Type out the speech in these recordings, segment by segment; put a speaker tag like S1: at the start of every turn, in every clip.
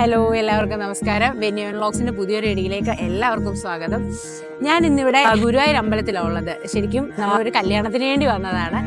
S1: Hello എല്ലാവർക്കും നമസ്കാരം. Wenyuan വ്ലോഗ്സിന്റെ പുതിയൊരു ഇടിയിലേക്ക് എല്ലാവർക്കും സ്വാഗതം. ഞാൻ ഇന്നിവിടെ ഗുരുവായൂർ അമ്പലത്തിലാണ് ശരിക്കും നമ്മൾ ഒരു കല്യാണത്തിന് വേണ്ടി വന്നതാണ്.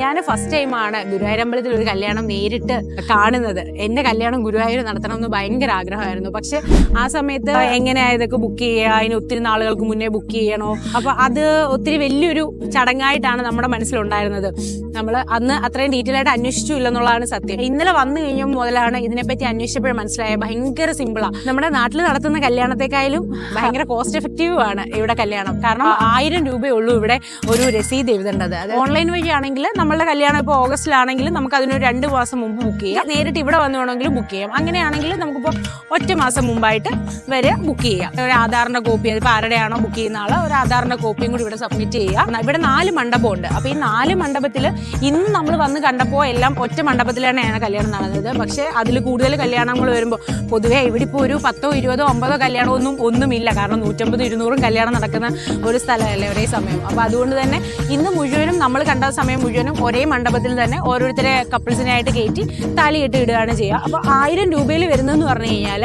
S1: ഞാൻ ഫസ്റ്റ് ടൈമാണ് ഗുരുവായൂർ അമ്പലത്തിൽ ഒരു കല്യാണം നേരിട്ട് കാണുന്നത്. എന്റെ കല്യാണം ഗുരുവായൂർ നടത്തണം എന്ന് ഭയങ്കര ആഗ്രഹമായിരുന്നു. പക്ഷെ ആ സമയത്ത് എങ്ങനെയാ ഇതൊക്കെ ബുക്ക് ചെയ്യുക? അതിന് ഒത്തിരി നാളുകൾക്ക് മുന്നേ ബുക്ക് ചെയ്യണോ? അപ്പൊ അത് ഒത്തിരി വലിയൊരു ചടങ്ങായിട്ടാണ് നമ്മുടെ മനസ്സിലുണ്ടായിരുന്നത്. നമ്മൾ അന്ന് അത്രയും ഡീറ്റെയിൽ ആയിട്ട് അന്വേഷിച്ചു ഇല്ലെന്നുള്ളതാണ് സത്യം. ഇന്നലെ വന്നു കഴിഞ്ഞ മുതലാണ് ഇതിനെപ്പറ്റി അന്വേഷിച്ചപ്പോൾ മനസ്സിലായത് ഭയങ്കര സിമ്പിളാണ് നമ്മുടെ നാട്ടിൽ നടത്തുന്ന കല്യാണത്തെക്കാളും ഭയങ്കര കോസ്റ്റ് എഫക്റ്റീവ് ആണ് ഇവിടെ കല്യാണം. കാരണം ആയിരം രൂപയുള്ളൂ ഇവിടെ ഒരു രസീത് എഴുതേണ്ടത്. അത് ഓൺലൈൻ വഴിയാണെങ്കിൽ നമ്മളുടെ കല്യാണം ഇപ്പോൾ ഓഗസ്റ്റിലാണെങ്കിൽ നമുക്ക് അതിനൊരു രണ്ട് മാസം മുമ്പ് ബുക്ക് ചെയ്യാം. നേരിട്ട് ഇവിടെ വന്നു വേണമെങ്കിലും ബുക്ക് ചെയ്യാം. അങ്ങനെയാണെങ്കിൽ നമുക്കിപ്പോൾ ഒറ്റ മാസം മുമ്പായിട്ട് വരെ ബുക്ക് ചെയ്യാം. ഒരു ആധാറിന്റെ കോപ്പി അതിപ്പോൾ ആരുടെയാണോ ബുക്ക് ചെയ്യുന്ന ആൾ ഒരു ആധാറിന്റെ കോപ്പിയും കൂടി ഇവിടെ സബ്മിറ്റ് ചെയ്യുക ഇവിടെ നാല് മണ്ഡപമുണ്ട്. അപ്പോൾ ഈ നാല് മണ്ഡപത്തിൽ ഇന്ന് നമ്മൾ വന്ന് കണ്ടപ്പോൾ എല്ലാം ഒറ്റ മണ്ഡപത്തിലാണ് കല്യാണം നടന്നത്. പക്ഷേ അതിൽ കൂടുതൽ കല്യാണങ്ങൾ വരുമ്പോൾ പൊതുവേ ഇവിടെ ഇപ്പോൾ ഒരു പത്തോ ഇരുപതോ ഒമ്പതോ കല്യാണമൊന്നും ഒന്നുമില്ല. കാരണം നൂറ്റമ്പത് ഇരുന്നൂറും കല്യാണം നടക്കുന്ന ഒരു സ്ഥലമല്ലേ ഒരേ സമയം. അപ്പോൾ അതുകൊണ്ട് തന്നെ ഇന്ന് മുഴുവനും നമ്മൾ കണ്ട സമയം മുഴുവനും ഒരേ മണ്ഡപത്തിൽ തന്നെ ഓരോരുത്തരെ കപ്പിൾസിനായിട്ട് കയറ്റി താലി ഇട്ട് ഇടുകയാണ് ചെയ്യുക. അപ്പോൾ ആയിരം രൂപയിൽ വരുന്നതെന്ന് പറഞ്ഞു കഴിഞ്ഞാൽ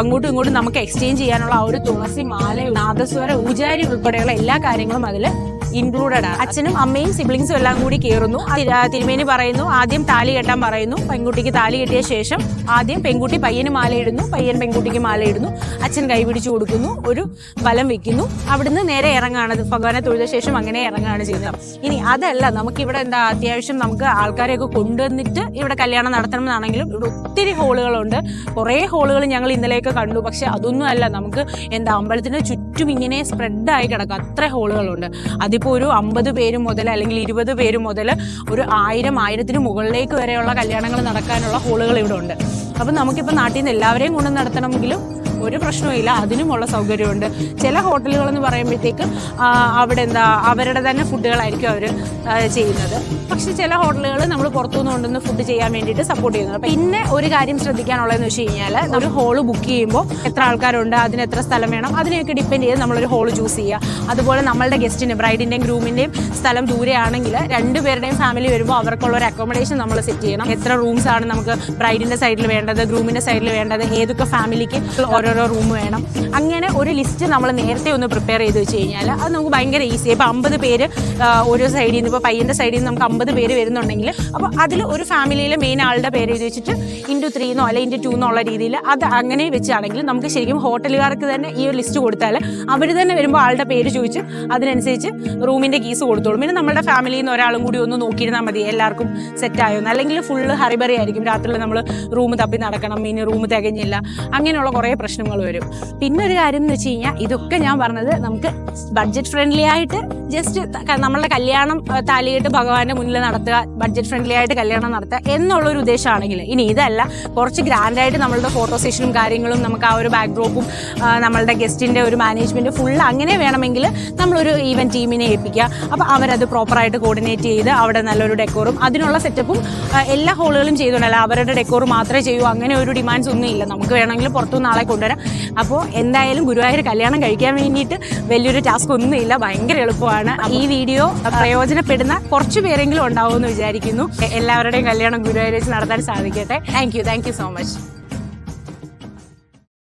S1: അങ്ങോട്ടും ഇങ്ങോട്ടും നമുക്ക് എക്സ്ചേഞ്ച് ചെയ്യാനുള്ള ആ ഒരു തുളസി മാല നാദസ്വര ഊജാരി ഉൾപ്പെടെയുള്ള എല്ലാ കാര്യങ്ങളും അതിൽ ഇൻക്ലൂഡഡ് ആണ്. അച്ഛനും അമ്മയും സിബ്ലിങ്സും എല്ലാം കൂടി കയറുന്നു തിര- തിരുമേനി പറയുന്നു ആദ്യം താലി കെട്ടാൻ പറയുന്നു. പെൺകുട്ടിക്ക് താലി കെട്ടിയ ശേഷം ആദ്യം പെൺകുട്ടി പയ്യന് മാലയിടുന്നു. പയ്യൻ പെൺകുട്ടിക്ക് മാലയിടുന്നു. അച്ഛൻ കൈപിടിച്ചു കൊടുക്കുന്നു ഒരു ബലം വെക്കുന്നു. അവിടുന്ന് നേരെ ഇറങ്ങാണ്. ഭഗവാനെ തൊഴുത ശേഷം അങ്ങനെ ഇറങ്ങുകയാണ് ചെയ്യുന്നത്. ഇനി അതല്ല നമുക്കിവിടെ എന്താ അത്യാവശ്യം നമുക്ക് ആൾക്കാരെയൊക്കെ കൊണ്ടുവന്നിട്ട് ഇവിടെ കല്യാണം നടത്തണമെന്നാണെങ്കിലും ഇവിടെ ഒത്തിരി ഹോളുകളുണ്ട്. കുറേ ഹോളുകൾ ഞങ്ങൾ ഇന്നലെയൊക്കെ കണ്ടു. പക്ഷെ അതൊന്നും അല്ല നമുക്ക് എന്താ അമ്പലത്തിന് ചുറ്റും ഇങ്ങനെ സ്പ്രെഡായി കിടക്കും. അത്ര ഹോളുകളുണ്ട്. അതിപ്പോൾ ഒരു അമ്പത് പേര് മുതൽ അല്ലെങ്കിൽ ഇരുപത് പേര് മുതൽ ഒരു ആയിരം ആയിരത്തിന് മുകളിലേക്ക് വരെയുള്ള കല്യാണങ്ങൾ നടക്കാനുള്ള ഹോളുകൾ ഇവിടെ ഉണ്ട്. അപ്പം നമുക്കിപ്പോൾ നാട്ടിൽ നിന്ന് എല്ലാവരെയും കൊണ്ട് നടത്തണമെങ്കിലും ഒരു പ്രശ്നവുമില്ല. അതിനുമുള്ള സൗകര്യമുണ്ട്. ചില ഹോട്ടലുകൾ എന്ന് പറയുമ്പോഴത്തേക്ക് അവിടെ എന്താ അവരുടെ തന്നെ ഫുഡുകളായിരിക്കും അവർ ചെയ്യുന്നത്. പക്ഷേ ചില ഹോട്ടലുകൾ നമ്മൾ പുറത്തുനിന്ന് കൊണ്ടുവന്ന് ഫുഡ് ചെയ്യാൻ വേണ്ടിയിട്ട് സപ്പോർട്ട് ചെയ്യുന്നത്. പിന്നെ ഒരു കാര്യം ശ്രദ്ധിക്കാനുള്ളതെന്ന് വെച്ച് കഴിഞ്ഞാൽ ഒരു ഹോൾ ബുക്ക് ചെയ്യുമ്പോൾ എത്ര ആൾക്കാരുണ്ട് അതിന് എത്ര സ്ഥലം വേണം അതിനെയൊക്കെ ഡിപ്പെൻഡ് ചെയ്ത് നമ്മളൊരു ഹോൾ ചൂസ് ചെയ്യുക. അതുപോലെ നമ്മളുടെ ഗസ്റ്റിന് ബ്രൈഡിന്റെയും ഗ്രൂമിന്റെയും സ്ഥലം ദൂരെയാണെങ്കിൽ രണ്ടുപേരുടെയും ഫാമിലി വരുമ്പോൾ അവർക്കുള്ള ഒരു അക്കോമഡേഷൻ നമ്മൾ സെറ്റ് ചെയ്യണം. എത്ര റൂംസ് ആണ് നമുക്ക് ബ്രൈഡിന്റെ സൈഡിൽ വേണ്ടത് ഗ്രൂമിന്റെ സൈഡിൽ വേണ്ടത് ഏതൊക്കെ ഫാമിലിക്ക് ഓരോരോ റൂം വേണം. അങ്ങനെ ഒരു ലിസ്റ്റ് നമ്മൾ നേരത്തെ ഒന്ന് പ്രിപ്പയർ ചെയ്ത് വെച്ച് കഴിഞ്ഞാൽ അത് നമുക്ക് ഭയങ്കര ഈസി ഇപ്പോൾ അമ്പത് പേര് ഓരോ സൈഡിൽ നിന്ന് ഇപ്പോൾ പയ്യന്റെ സൈഡിൽ നിന്ന് നമുക്ക് അമ്പത് പേര് വരുന്നുണ്ടെങ്കിൽ അപ്പോൾ അതിൽ ഒരു ഫാമിലിയിലെ മെയിൻ ആളുടെ പേര് എഴുതി വെച്ചിട്ട് ഇന്റു ത്രീ എന്നോ അല്ലെ ഇന്റു ടു എന്നുള്ള രീതിയിൽ അത് അങ്ങനെ വെച്ചാണെങ്കിൽ നമുക്ക് ശരിക്കും ഹോട്ടലുകാർക്ക് തന്നെ ഈ ഒരു ലിസ്റ്റ് കൊടുത്താൽ അവർ തന്നെ വരുമ്പോൾ ആളുടെ പേര് ചോദിച്ച് അതിനനുസരിച്ച് റൂമിന്റെ കീസ് കൊടുത്തോളും. പിന്നെ നമ്മുടെ ഫാമിലിയിൽ നിന്ന് ഒരാളും കൂടി ഒന്ന് നോക്കിയിരുന്നാൽ മതി. എല്ലാവർക്കും സെറ്റ് ആയോന്ന് അല്ലെങ്കിൽ ഫുള്ള് ഹറിബറി ആയിരിക്കും. രാത്രിയിൽ നമ്മൾ റൂം തപ്പി നടക്കണം. ഇനി റൂം തികഞ്ഞില്ല. അങ്ങനെയുള്ള കുറേ പ്രശ്നങ്ങൾ വരും. പിന്നെ ഒരു കാര്യം എന്ന് വെച്ച് കഴിഞ്ഞാൽ ഇതൊക്കെ ഞാൻ പറഞ്ഞത് നമുക്ക് ബഡ്ജറ്റ് ഫ്രണ്ട്ലി ആയിട്ട് ജസ്റ്റ് നമ്മളുടെ കല്യാണം താലിയിട്ട് ഭഗവാന്റെ മുന്നിൽ നടത്തുക ബഡ്ജറ്റ് ഫ്രണ്ട്ലി ആയിട്ട് കല്യാണം നടത്തുക എന്നുള്ളൊരു ഉദ്ദേശമാണെങ്കിൽ ഇനി ഇതല്ല. കുറച്ച് ഗ്രാൻഡായിട്ട് നമ്മളുടെ ഫോട്ടോ സെഷനും കാര്യങ്ങളും നമുക്ക് ആ ഒരു ബാക്ക്ഡ്രോപ്പും നമ്മളുടെ ഗസ്റ്റിന്റെ ഒരു മാനേജ്മെന്റ് ഫുൾ അങ്ങനെ വേണമെങ്കിൽ നമ്മളൊരു ഈവന്റ് ടീമിനെ ഏൽപ്പിക്കുക. അപ്പോൾ അവരത് പ്രോപ്പറായിട്ട് കോർഡിനേറ്റ് ചെയ്ത് അവിടെ നല്ലൊരു ഡെക്കോറും അതിനുള്ള സെറ്റപ്പും എല്ലാ ഹോളുകളും ചെയ്തുകൊണ്ടല്ല അവരുടെ ഡെക്കോർ മാത്രമേ ചെയ്യൂ. അങ്ങനെ ഒരു ഡിമാൻഡ്സ് ഒന്നും ഇല്ല നമുക്ക് വേണമെങ്കിൽ പുറത്തുനിന്ന് ആളെ കൊണ്ടുവരാം. അപ്പോൾ എന്തായാലും ഗുരുവായൂർ കല്യാണം കഴിക്കാൻ വേണ്ടിയിട്ട് വലിയൊരു ടാസ്ക് ഒന്നുമില്ല. ഭയങ്കര എളുപ്പമാണ്. ഈ വീഡിയോ പ്രയോജനപ്പെടുന്ന കുറച്ച് പേരെങ്കിലും ഉണ്ടാവുമെന്ന് വിചാരിക്കുന്നു. എല്ലാവരുടെയും കല്യാണം ഗുരുവായൂർ വെച്ച് നടത്താൻ സാധിക്കട്ടെ. Thank you thank you so much